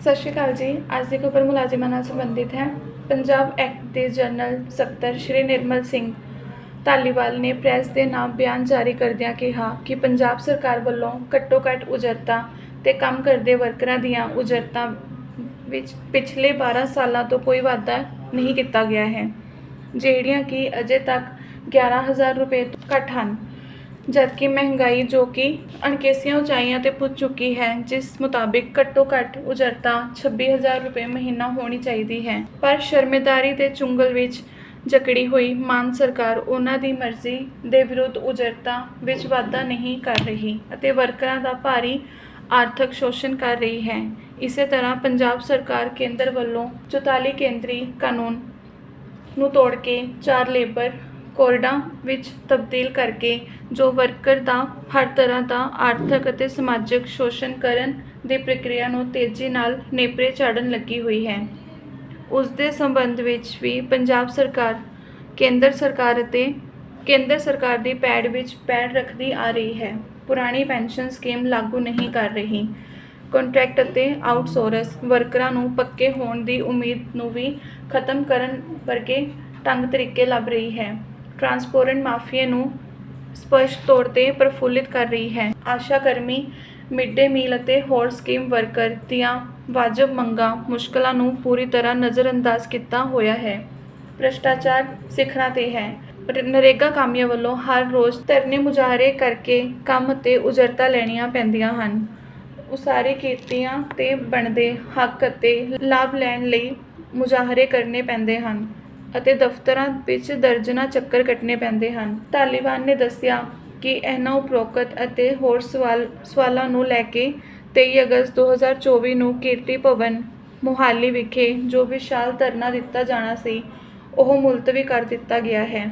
ਸਤਿ ਸ਼੍ਰੀ ਅਕਾਲ ਜੀ। ਅੱਜ ਦੀ ਖਬਰ ਮੁਲਾਜ਼ਮਾਂ ਨਾਲ ਸੰਬੰਧਿਤ ਹੈ। ਪੰਜਾਬ ਐਕਟ ਦੇ ਜਨਰਲ ਸਕੱਤਰ ਸ਼੍ਰੀ ਨਿਰਮਲ ਸਿੰਘ ਧਾਲੀਵਾਲ ਨੇ ਪ੍ਰੈਸ ਦੇ ਨਾਮ ਬਿਆਨ ਜਾਰੀ ਕਰਦਿਆਂ ਕਿਹਾ ਕਿ ਪੰਜਾਬ ਸਰਕਾਰ ਵੱਲੋਂ ਘੱਟੋ-ਘੱਟ ਉਜਰਤਾਂ ਤੇ ਕੰਮ ਕਰਦੇ ਵਰਕਰਾਂ ਦੀਆਂ ਉਜਰਤਾਂ ਵਿੱਚ ਪਿਛਲੇ 12 ਸਾਲਾਂ ਤੋਂ ਕੋਈ ਵਾਧਾ ਨਹੀਂ ਕੀਤਾ ਗਿਆ ਹੈ, ਜਿਹੜੀਆਂ ਕਿ ਅਜੇ ਤੱਕ 11000 ਰੁਪਏ ਤੋਂ ਘੱਟ ਹਨ। ਜਦਕਿ ਮਹਿੰਗਾਈ ਜੋ ਕਿ ਅਣਕੇਸੀਆਂ ਉਚਾਈਆਂ ਤੇ ਪੁੱਜ ਚੁੱਕੀ ਹੈ, ਜਿਸ ਮੁਤਾਬਿਕ ਘੱਟੋ ਘੱਟ ਉਜਰਤਾ 26000 ਰੁਪਏ ਮਹੀਨਾ ਹੋਣੀ ਚਾਹੀਦੀ ਹੈ। ਪਰ ਸ਼ਰਮੇਦਾਰੀ ਦੇ ਚੁੰਗਲ ਵਿੱਚ ਜਕੜੀ ਹੋਈ ਮਾਨ ਸਰਕਾਰ ਉਹਨਾਂ ਦੀ ਮਰਜ਼ੀ ਦੇ ਵਿਰੁੱਧ ਉਜਰਤਾ ਵਿੱਚ ਵਾਧਾ ਨਹੀਂ ਕਰ ਰਹੀ ਅਤੇ ਵਰਕਰਾਂ ਦਾ ਭਾਰੀ ਆਰਥਿਕ ਸ਼ੋਸ਼ਣ ਕਰ ਰਹੀ ਹੈ। ਇਸੇ ਤਰ੍ਹਾਂ ਪੰਜਾਬ ਸਰਕਾਰ ਕੇਂਦਰ ਵੱਲੋਂ 44 ਕੇਂਦਰੀ ਕਾਨੂੰਨ ਨੂੰ ਤੋੜ ਕੇ ਚਾਰ ਲੇਬਰ ਕੋਰਡਾਂ ਵਿੱਚ ਤਬਦੀਲ ਕਰਕੇ ਜੋ ਵਰਕਰ ਦਾ ਹਰ ਤਰ੍ਹਾਂ ਦਾ ਆਰਥਿਕ ਅਤੇ ਸਮਾਜਿਕ ਸ਼ੋਸ਼ਣ ਕਰਨ ਦੀ ਪ੍ਰਕਿਰਿਆ ਨੂੰ ਤੇਜ਼ੀ ਨਾਲ ਨੇਪਰੇ ਚਾੜਨ ਲੱਗੀ ਹੋਈ ਹੈ। ਉਸ ਦੇ ਸੰਬੰਧ ਵਿੱਚ ਵੀ ਪੰਜਾਬ ਸਰਕਾਰ, ਕੇਂਦਰ ਸਰਕਾਰ ਅਤੇ ਕੇਂਦਰ ਸਰਕਾਰ ਦੀ ਪੈੜ ਵਿੱਚ ਪੈੜ ਰੱਖਦੀ ਆ ਰਹੀ ਹੈ। ਪੁਰਾਣੀ ਪੈਨਸ਼ਨ ਸਕੀਮ ਲਾਗੂ ਨਹੀਂ ਕਰ ਰਹੀ। ਕੰਟਰੈਕਟ ਅਤੇ ਆਊਟਸੋਰਸ ਵਰਕਰਾਂ ਨੂੰ ਪੱਕੇ ਹੋਣ ਦੀ ਉਮੀਦ ਨੂੰ ਵੀ ਖਤਮ ਕਰਨ ਵਰਗੇ ਢੰਗ ਤਰੀਕੇ ਲੱਭ ਰਹੀ ਹੈ। ਟਰਾਂਸਪੋਰੈਂਟ ਮਾਫੀਆ ਨੂੰ ਸਪਸ਼ਟ ਤੌਰ ਤੇ ਪ੍ਰਫੁੱਲਿਤ ਕਰ ਰਹੀ ਹੈ। ਆਸ਼ਾ ਕਰਮੀ ਮਿਡ ਡੇ ਮੀਲ ਅਤੇ ਹੋਰ ਸਕੀਮ ਵਰਕਰ ਦੀਆਂ ਵਾਜਬ ਮੰਗਾਂ ਮੁਸ਼ਕਲਾਂ ਨੂੰ ਪੂਰੀ ਤਰ੍ਹਾਂ ਨਜ਼ਰਅੰਦਾਜ਼ ਕੀਤਾ ਹੋਇਆ ਹੈ। ਭ੍ਰਿਸ਼ਟਾਚਾਰ ਸਿਖਰਾਂ ਤੇ ਹੈ। ਨਰੇਗਾ ਕਾਮਿਆਂ ਵੱਲੋਂ ਹਰ ਰੋਜ਼ ਧਰਨੇ ਮੁਜ਼ਾਹਰੇ ਕਰਕੇ ਕੰਮ ਤੇ ਉਜਰਤਾ ਲੈਣੀਆਂ ਪੈਂਦੀਆਂ ਹਨ। ਉਸਾਰੇ ਕੀਤੀਆਂ ਤੇ ਬਣਦੇ ਹੱਕ ਅਤੇ ਲਾਭ ਲੈਣ ਲਈ ਮੁਜ਼ਾਹਰੇ ਕਰਨੇ ਪੈਂਦੇ ਹਨ। ਅਤੇ ਦਫ਼ਤਰਾਂ ਵਿੱਚ ਦਰਜਨਾਂ ਚੱਕਰ ਕੱਟਣੇ ਪੈਂਦੇ ਹਨ। ਤਾਲਿਬਾਨ ਨੇ ਦੱਸਿਆ ਕਿ ਇਹਨਾਂ ਉਪਰੋਕਤ ਅਤੇ ਹੋਰ ਸਵਾਲ, ਸਵਾਲਾਂ ਨੂੰ ਲੈ ਕੇ 23 ਅਗਸਤ 2024 ਨੂੰ ਕੀਰਤੀ ਭਵਨ, ਮੋਹਾਲੀ ਵਿਖੇ ਜੋ ਵਿਸ਼ਾਲ ਧਰਨਾ ਦਿੱਤਾ ਜਾਣਾ ਸੀ, ਉਹ ਮੁਲਤਵੀ ਕਰ ਦਿੱਤਾ ਗਿਆ ਹੈ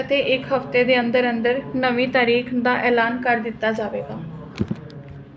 ਅਤੇ ਇੱਕ ਹਫ਼ਤੇ ਦੇ ਅੰਦਰ ਅੰਦਰ ਨਵੀਂ ਤਾਰੀਖ ਦਾ ਐਲਾਨ ਕਰ ਦਿੱਤਾ ਜਾਵੇਗਾ।